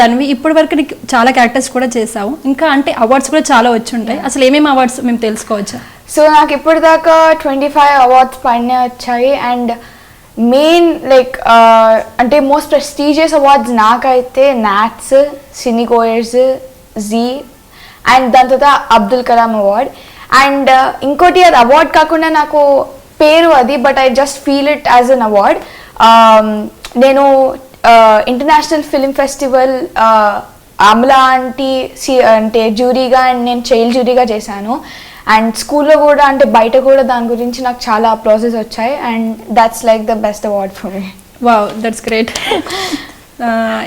దానివి ఇప్పటి వరకు నీకు చాలా క్యారెక్టర్స్ కూడా చేసావు ఇంకా అంటే అవార్డ్స్ కూడా చాలా వచ్చి ఉంటాయి అసలు ఏమేమి అవార్డ్స్ మేము తెలుసుకోవచ్చా? సో నాకు ఇప్పటిదాకా ట్వంటీ ఫైవ్ అవార్డ్స్ పైన వచ్చాయి అండ్ మెయిన్ లైక్ అంటే మోస్ట్ ప్రెస్టీజియస్ అవార్డ్స్ నాకైతే నాట్స్ సినీ కోయర్స్ జీ అండ్ దాని తర్వాత అబ్దుల్ కలాం అవార్డ్ అండ్ ఇంకోటి అది అవార్డ్ కాకుండా నాకు పేరు అది but I just feel it as an award నేను international film festival Amala aunty C అంటే జ్యూరీగా అండ్ నేను చైల్డ్ జ్యూరీగా చేశాను. అండ్ స్కూల్లో కూడా అంటే బయట కూడా దాని గురించి నాకు చాలా ప్రాసెస్ వచ్చాయి. And that's like the best award for me. Wow that's great.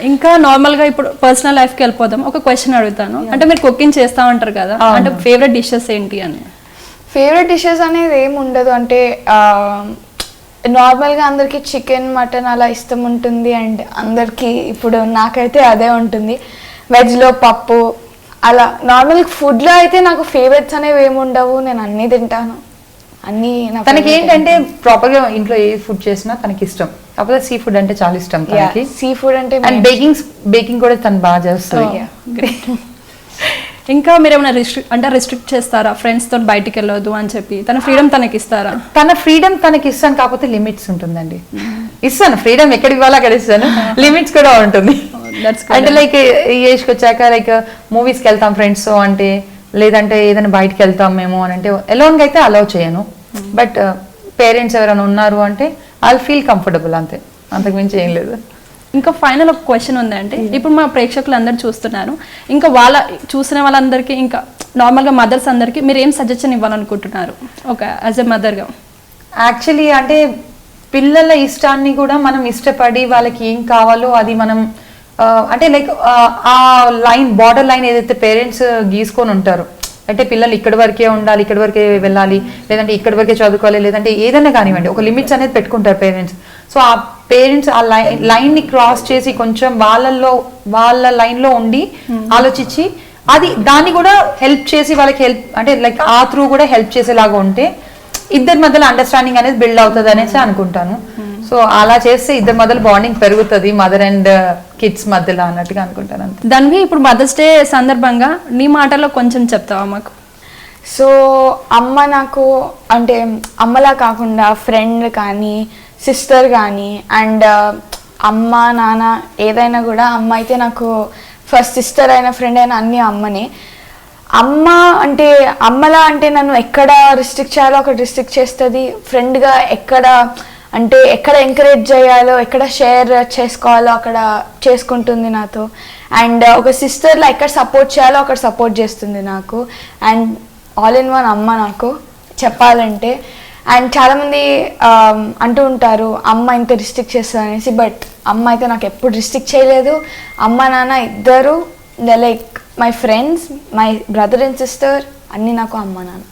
ఇంకా నార్మల్గా ఇప్పుడు పర్సనల్ లైఫ్కి వెళ్ళిపోదాం. ఒక క్వశ్చన్ అడుగుతాను. అంటే మీరు కుకింగ్ చేస్తా ఉంటారు కదా. అంటే ఫేవరెట్ డిషెస్ ఏంటి అని? ఫేవరెట్ డిషెస్ అనేది ఏమి ఉండదు. అంటే నార్మల్గా అందరికీ చికెన్ మటన్ అలా ఇష్టం ఉంటుంది అండ్ అందరికీ ఇప్పుడు నాకైతే అదే ఉంటుంది. వెజ్లో పప్పు అలా నార్మల్ ఫుడ్లో అయితే నాకు ఫేవరెట్స్ అనేవి ఏమి ఉండవు నేను అన్నీ తింటాను. అన్నీ తనకి ఏంటంటే ప్రాపర్గా ఇంట్లో ఏ ఫుడ్ చేసినా తనకి ఇష్టం కాకపోతే సీ ఫుడ్ అంటే చాలా ఇష్టం తనకి. సీ ఫుడ్ అంటే అండ్ బేకింగ్ బేకింగ్ కూడా తను బాగా చేస్తుంది. గ్రేట్ ఇంకా మీరు ఏమైనా రిస్ట్రిక్ట్ అంటే రిస్ట్రిక్ట్ చేస్తారా? ఫ్రెండ్స్ తోటి బయటికి వెళ్ళొద్దు అని చెప్పి. తన ఫ్రీడమ్ తనకి ఇస్తారా? తన ఫ్రీడమ్ తనకి ఇస్తాను కాకపోతే లిమిట్స్ ఉంటుందండి. ఇస్తాను ఫ్రీడమ్ ఎక్కడికి ఇవ్వాలో అక్కడ ఇస్తాను. లిమిట్స్ కూడా ఉంటుంది. దట్స్ అంటే లైక్ ఈ ఏజ్కి వచ్చాక లైక్ మూవీస్కి వెళ్తాం ఫ్రెండ్స్ అంటే లేదంటే ఏదైనా బయటికి వెళ్తాం మేము అని అంటే ఎలోన్గా అయితే అలౌ చేయను. బట్ పేరెంట్స్ ఎవరైనా ఉన్నారు అంటే ఐ ఫీల్ కంఫర్టబుల్ అంతే. అంతకు మించి ఏం లేదు. ఇంకా ఫైనల్ ఒక క్వశ్చన్ ఉందంటే ఇప్పుడు మా ప్రేక్షకులు అందరు చూస్తున్నారు. ఇంకా వాళ్ళ చూసిన వాళ్ళందరికీ ఇంకా నార్మల్గా మదర్స్ అందరికీ మీరు ఏం సజెషన్ ఇవ్వాలనుకుంటున్నారు? ఒక యాజ్ ఎ మదర్గా యాక్చువల్లీ అంటే పిల్లల ఇష్టాన్ని కూడా మనం ఇష్టపడి వాళ్ళకి ఏం కావాలో అది మనం అంటే లైక్ ఆ లైన్ బార్డర్ లైన్ ఏదైతే పేరెంట్స్ గీసుకొని ఉంటారు అంటే పిల్లలు ఇక్కడి వరకే ఉండాలి ఇక్కడి వరకే వెళ్ళాలి లేదంటే ఇక్కడి వరకే చదువుకోవాలి లేదంటే ఏదైనా కానివ్వండి ఒక లిమిట్స్ అనేది పెట్టుకుంటారు పేరెంట్స్ సో ఆ పేరెంట్స్ ఆ లైన్ లైన్ని క్రాస్ చేసి కొంచెం వాళ్ళల్లో వాళ్ళ లైన్లో ఉండి ఆలోచించి అది దాన్ని కూడా హెల్ప్ చేసి వాళ్ళకి హెల్ప్ అంటే లైక్ ఆ త్రూ కూడా హెల్ప్ చేసేలాగా ఉంటే ఇద్దరి మధ్యలో అండర్స్టాండింగ్ అనేది బిల్డ్ అవుతుంది అనేసి అనుకుంటాను. సో అలా చేస్తే ఇద్దరి మధ్యలో బాండింగ్ పెరుగుతుంది మదర్ అండ్ కిడ్స్ మధ్యలో అన్నట్టుగా అనుకుంటాను అంతే. దానికి ఇప్పుడు మదర్స్ డే సందర్భంగా నీ మాటల్లో కొంచెం చెప్తావా మాకు? సో అమ్మ నాకు అంటే అమ్మలా కాకుండా ఫ్రెండ్ కానీ సిస్టర్ కానీ అండ్ అమ్మ నాన్న ఏదైనా కూడా అమ్మ అయితే నాకు ఫస్ట్ సిస్టర్ అయిన ఫ్రెండ్ అయినా అన్ని అమ్మనే. అమ్మ అంటే అమ్మలా అంటే నన్ను ఎక్కడ రిస్ట్రిక్ట్ చేయాలో అక్కడ రిస్ట్రిక్ట్ చేస్తుంది. ఫ్రెండ్గా ఎక్కడ అంటే ఎక్కడ ఎంకరేజ్ చేయాలో ఎక్కడ షేర్ చేసుకోవాలో అక్కడ చేసుకుంటుంది నాతో. అండ్ ఒక సిస్టర్లో ఎక్కడ సపోర్ట్ చేయాలో అక్కడ సపోర్ట్ చేస్తుంది నాకు. అండ్ ఆల్ ఇన్ వన్ అమ్మ నాకు. చెప్పాలంటే అండ్ చాలామంది um, అంటూ ఉంటారు అమ్మ ఇంత రిస్ట్రిక్ట్ చేస్తుంది అనేసి బట్ అమ్మ అయితే నాకు ఎప్పుడు రిస్ట్రిక్ట్ చేయలేదు. అమ్మ నాన్న ఇద్దరు like my friends my brother and sister అన్నీ నాకు అమ్మ నాన్న.